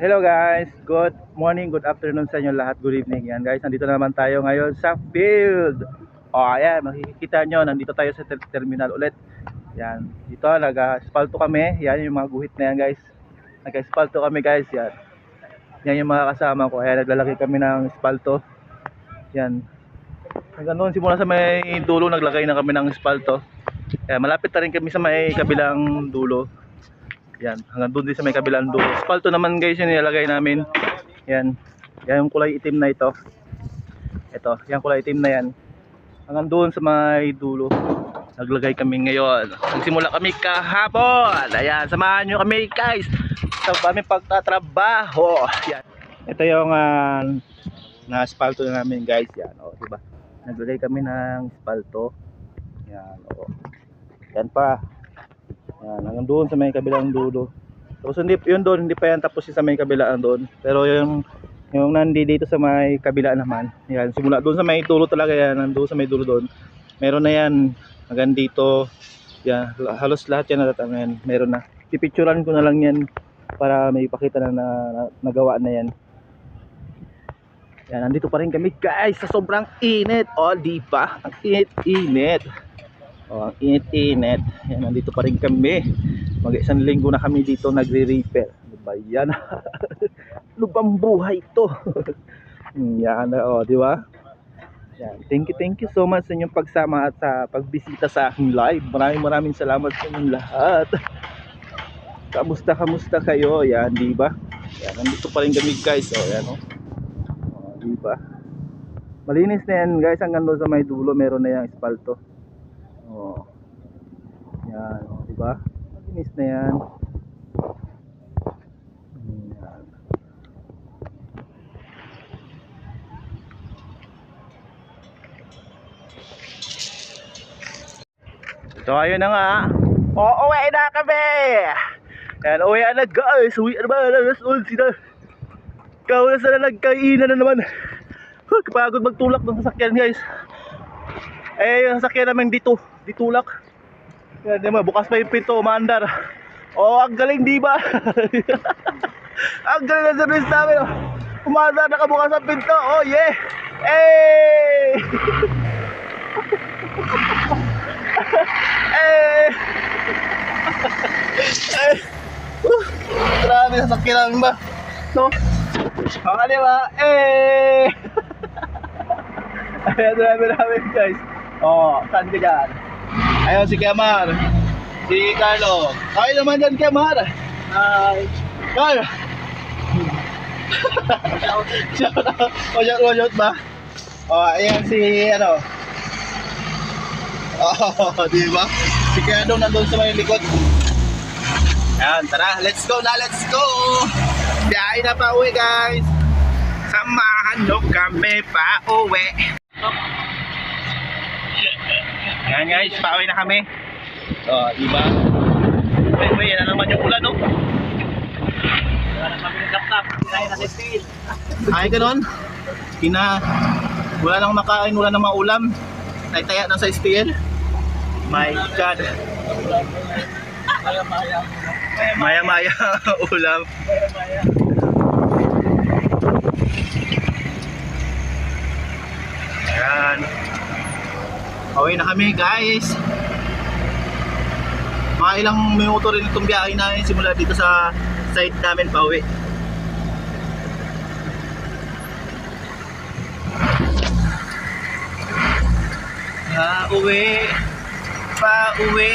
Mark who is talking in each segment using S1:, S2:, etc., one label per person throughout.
S1: Hello guys, good morning, good afternoon sa inyo lahat, good evening. Yan guys, nandito na naman tayo ngayon sa field. O ayan, makikita nyo, nandito tayo sa ter- terminal ulit. Yan, dito nag-aspalto kami, yan yung mga guhit na yan guys. Nag-aspalto kami guys, yan. Yan yung mga kasama ko, ayan naglalagay kami ng aspalto. Yan. Noon, simula sa may dulo, naglagay na kami ng aspalto. Kaya malapit na rin kami sa may kabilang dulo yan, hanggang doon din sa may kabilang dulo. Spalto naman guys yung nilalagay namin. Yan. Yan yung kulay itim na ito. Ito, yan kulay itim na yan. Hanggang doon sa may dulo. Naglagay kami ngayon. Nagsimula kami kahapon. Ayan, samahan nyo kami guys. Sa kami pagtatrabaho. Yan. Ito yung uh, na spalto na namin guys. Yan, o, diba? Naglagay kami ng spalto. Yan, o. Yan pa. Yan, hanggang doon sa may kabilang dulo. Tapos hindi yun doon, hindi pa yan tapos sa may kabilaan doon. Pero yung yung nandi dito sa may kabila naman. Yan, simula doon sa may dulo talaga yan, nandoon sa may dulo doon. Meron na yan hanggang dito. Yan, halos lahat yan na yan, meron na. Pipicturan ko na lang yan para may ipakita na, na, na nagawa na yan. Yan, nandito pa rin kami guys sa sobrang init. O, di ba? Ang init-init. Oh, init-init. Yan, nandito pa rin kami. Mag isang linggo na kami dito nagre-repair. Ano ba yan? ano bang buhay to? yan, oh, di ba? Yan. Thank you, thank you so much sa inyong pagsama at sa pagbisita sa aking live. Maraming maraming salamat sa inyong lahat. Kamusta, kamusta kayo? Yan, di ba? Yan, nandito pa rin kami guys. Oh, yan, oh. oh di ba? Malinis na yan guys. Hanggang doon sa may dulo, meron na yung espalto. Oh. Yan, oh, di ba? Malinis na yan. Yan. So ayun na nga. Oo, uwi na kami. Yan, uwi na guys. Uwi na ba? Alas 11 na. Ikaw na sana nagkainan na naman. Kapagod magtulak ng sasakyan guys. Eh, yung sasakyan namin dito, ditulak. Yan, di ba, bukas pa yung pinto, umaandar. Oh, ang galing, di ba? ang galing ng service namin. Oh. Nakabukas ang pinto. Oh, yeah! Hey! hey! hey! Uh, grabe, sasakyan namin ba? No? Ang ba? Eh! Ayan, grabe namin guys. Oh, saan ka dyan? Ayun si Kemar. Si Carlo. Okay naman dyan Kemar. Hi. Carl. shout out. Shout out, shout ba? Oh, ayan si ano. Oh, di ba? Si Kaya nandun sa may likod. Ayan, tara, let's go na, let's go! Biyahe na pa uwi, guys! Samahan nyo kami pa uwi. Yan guys, pauwi na kami. Oh, di ba? Uy, uy, yan na naman yung ulan, no? Steel. Ay, ganun. Kina, wala nang makain, wala nang maulam. Naitaya na sa steel. My God. Maya-maya ulam. Ayan. Away na kami guys. Mga ilang minuto rin itong biyahe namin simula dito sa site namin pa uwi. Pa uwi. Pa uwi.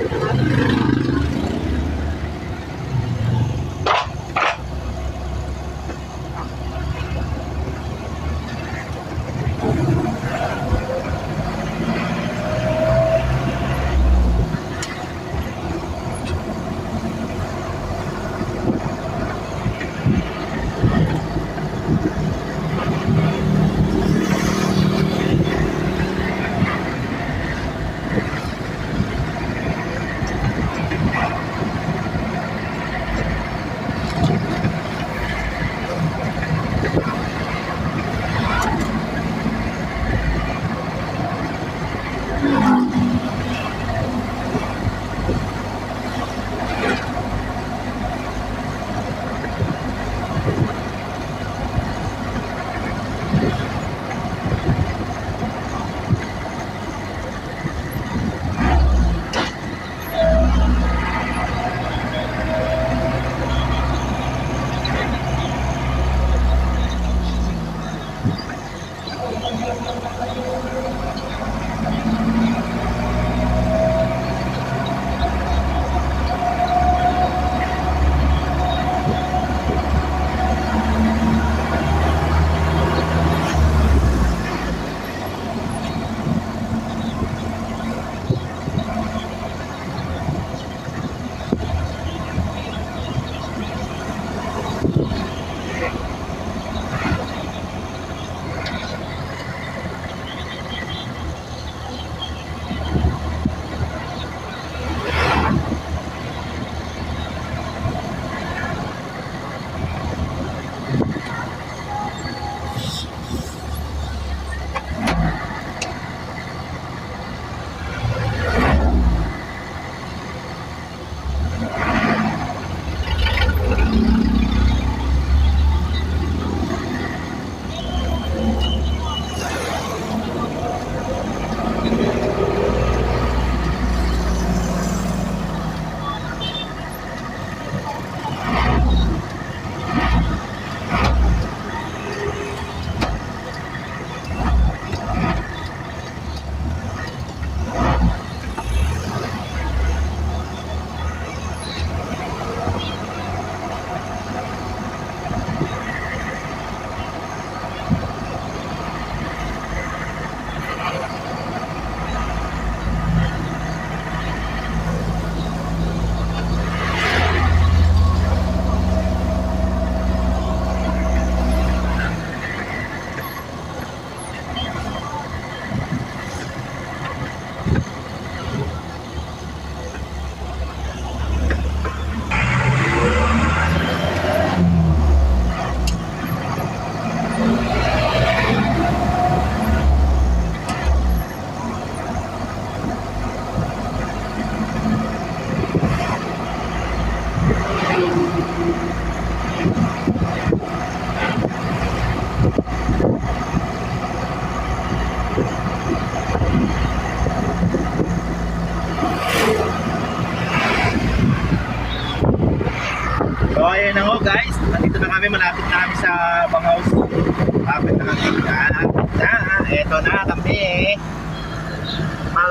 S2: Thank you.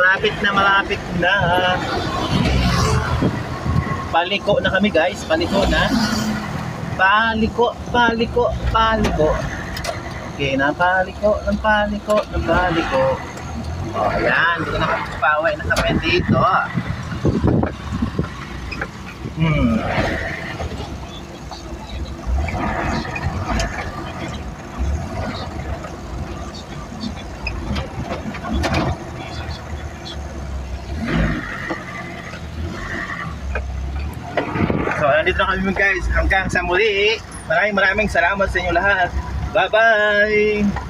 S2: Malapit na, malapit na. Paliko na kami guys, paliko na. Paliko, paliko, paliko. Okay na, paliko, ng paliko, ng paliko. Oh, ayan, dito na kami paway na kami dito. Hmm. Nandito na kami guys. Hanggang sa muli. Maraming maraming salamat sa inyo lahat. Bye-bye!